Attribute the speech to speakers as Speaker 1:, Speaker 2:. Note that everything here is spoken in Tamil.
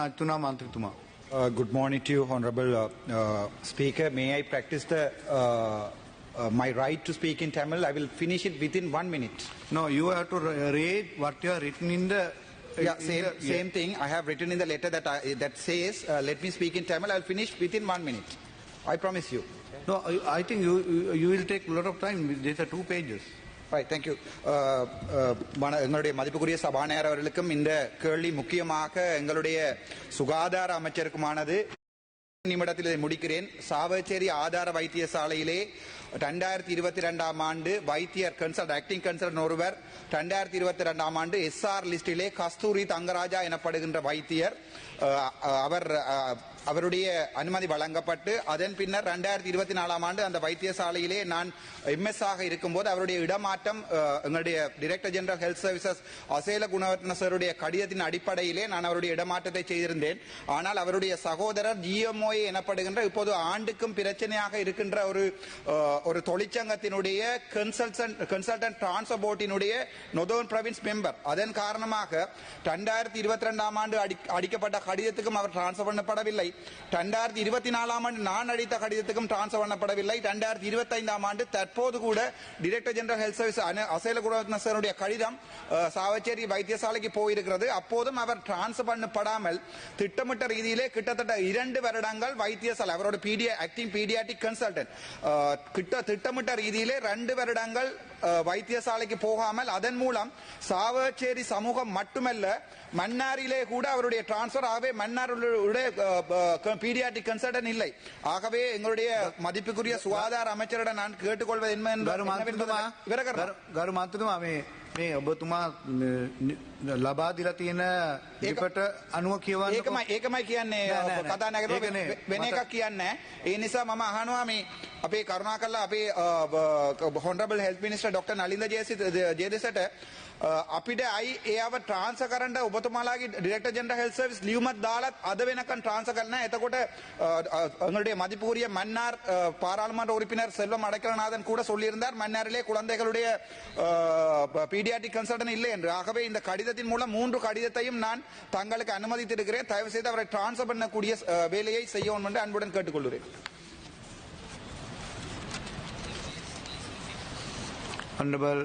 Speaker 1: Uh,
Speaker 2: uh, good morning to you, Honorable uh, uh, Speaker. May I practice the, uh, uh, my right to speak in Tamil? I will finish it within one minute.
Speaker 1: No, you have to read what you have written in the
Speaker 2: yeah, same,
Speaker 1: the,
Speaker 2: same yeah. thing. I have written in the letter that, I, that says, let me speak in Tamil. I will finish within one minute. I promise you.
Speaker 1: No, I, I think you, you, you will take a lot of time. These are two pages.
Speaker 2: Right thank you uh, uh, எங்களுடைய மதிப்புக்குரிய சபாநாயகர் அவர்களுக்கும் இந்த கேள்வி முக்கியமாக எங்களுடைய சுகாதார அமைச்சருக்குமானது. நிமிடத்தில் இதை முடிக்கிறேன். சாவச்சேரி ஆதார வைத்தியசாலையிலே ரெண்டாயிரத்தி இருபத்தி ரெண்டாம் ஆண்டு வைத்தியர் கன்சல்ட் ஆக்டிங் கன்சல்ட் ஒருவர். ரெண்டாயிரத்தி இருபத்தி ரெண்டாம் ஆண்டு எஸ்ஆர் லிஸ்டிலே கஸ்தூரி தங்கராஜா எனப்படுகின்ற வைத்தியர். அவர் அவருடைய அனுமதி வழங்கப்பட்டு அதன் பின்னர் ரெண்டாயிரத்தி இருபத்தி நாலாம் ஆண்டு அந்த வைத்தியசாலையிலே நான் எம்எஸ் ஆக இருக்கும்போது அவருடைய இடமாற்றம் எங்களுடைய director general health services Asela Gunawardena சாருடைய கடிதத்தின் அடிப்படையிலே நான் அவருடைய இடமாற்றத்தை செய்திருந்தேன். ஆனால் அவருடைய சகோதரர் ஜிஎம்ஓஏ எனப்படுகின்ற இப்போது ஆண்டுக்கும் பிரச்சனையாக இருக்கின்ற ஒரு ஒரு தொழிற்சங்கத்தினுடைய கன்சல்டன்ட் கன்சல்டன்ட் டிரான்ஸ்பர் போர்டினுடைய நொதோன் பிரவின்ஸ் மெம்பர் அதன் காரணமாக ரெண்டாயிரத்தி இருபத்தி ரெண்டாம் ஆண்டு அடி- அடிக்கப்பட்ட கடிதத்துக்கும் அவர் டிரான்ஸ்பர் பண்ணப்படவில்லை. ரெண்டாயிரத்தி இருபத்தி நாலாம் ஆண்டு நான் அடித்த கடிதத்துக்கும் டிரான்ஸ்பர் பண்ணப்படவில்லை. ரெண்டாயிரத்தி இருபத்தி ஐந்தாம் ஆண்டு தற்போது கூட director general health service Asela குணவர்த்தனசருடைய கடிதம் சாவச்சேரி வைத்தியசாலைக்கு போயிருக்கிறது. அப்போதும் அவர் டிரான்ஸ்பர் பண்ணப்படாமல் திட்டமிட்ட ரீதியிலே கிட்டத்தட்ட இரண்டு வருடங்கள் வைத்தியசாலை அவரோட பீடியா ஆக்டிங் பீடியாட்டிக் கன்சல்டன்ட் கிட்ட திட்டமிட்ட ரீதியிலே ரெண்டு வருடங்கள் வைத்தியசாலைக்கு போகாமல் அதன் மூலம் சாவச்சேரி சமூகம் மட்டுமல்ல மன்னாரிலே கூட அவருடைய டிரான்ஸ்பர் ஆகவே மன்னாருடைய பீடியாட்டிக் கன்சல்டன்ட் இல்லை. ஆகவே எங்களுடைய மதிப்புக்குரிய சுகாதார அமைச்சரிடம் நான் கேட்டுக்கொள்வது என்ன என்பது-
Speaker 1: ගරු
Speaker 2: என்னவென்பது-
Speaker 1: මන්ත්‍රතුමා
Speaker 2: ඉවර කරනවා.
Speaker 1: ගරු- ගරු මන්ත්‍රතුමා මේ මේ ඔබතුමා න- න- ලබා දීලා තියෙන ලිපට අනුව කියවන්න
Speaker 2: ඒකමයි ඒකමයි කියන්නේ
Speaker 1: නෑ, නෑ, නෑ.
Speaker 2: කතා නැගරුව
Speaker 1: ඒකනේ.
Speaker 2: වෙන
Speaker 1: මට-
Speaker 2: එකක් කියන්නේ ඒ නිසා මම අහනවා මේ අපේ කරුණා කල්ලා අපේ honourable health minister doctor Nalinda Jayatissa ජයදෙසට අපිට අයි ඒව ට්‍රාන්ස කරන්න ඔබතුමාලාගේ ඩිරෙක්ටර් ජෙනරල් හෙල්ත් සර්විස් ලියුමක් දාලත් අද වෙනකන් ට්‍රාන්ස කරන්න එතකොට எங்களுடைய மதிப்புக்குரிய மன்னார் அஹ், பாராளுமன்ற உறுப்பினர் செல்வம் அடைக்கலநாதன் கூட சொல்லியிருந்தார் மன்னாரிலே குழந்தைகளுடைய பீடியாட்டிக் கன்சல்டன் இல்லை என்று. ஆகவே இந்த கடிதத்தின் மூலம் மூன்று கடிதத்தையும் நான் தங்களுக்கு அனுமதித்திருக்கிறேன். தயவு செய்து அவரை டிரான்ஸ்பர் பண்ணக்கூடிய வேலையை செய்யவும் என்று அன்புடன் கேட்டுக்கொள்கிறேன்.
Speaker 1: Honorable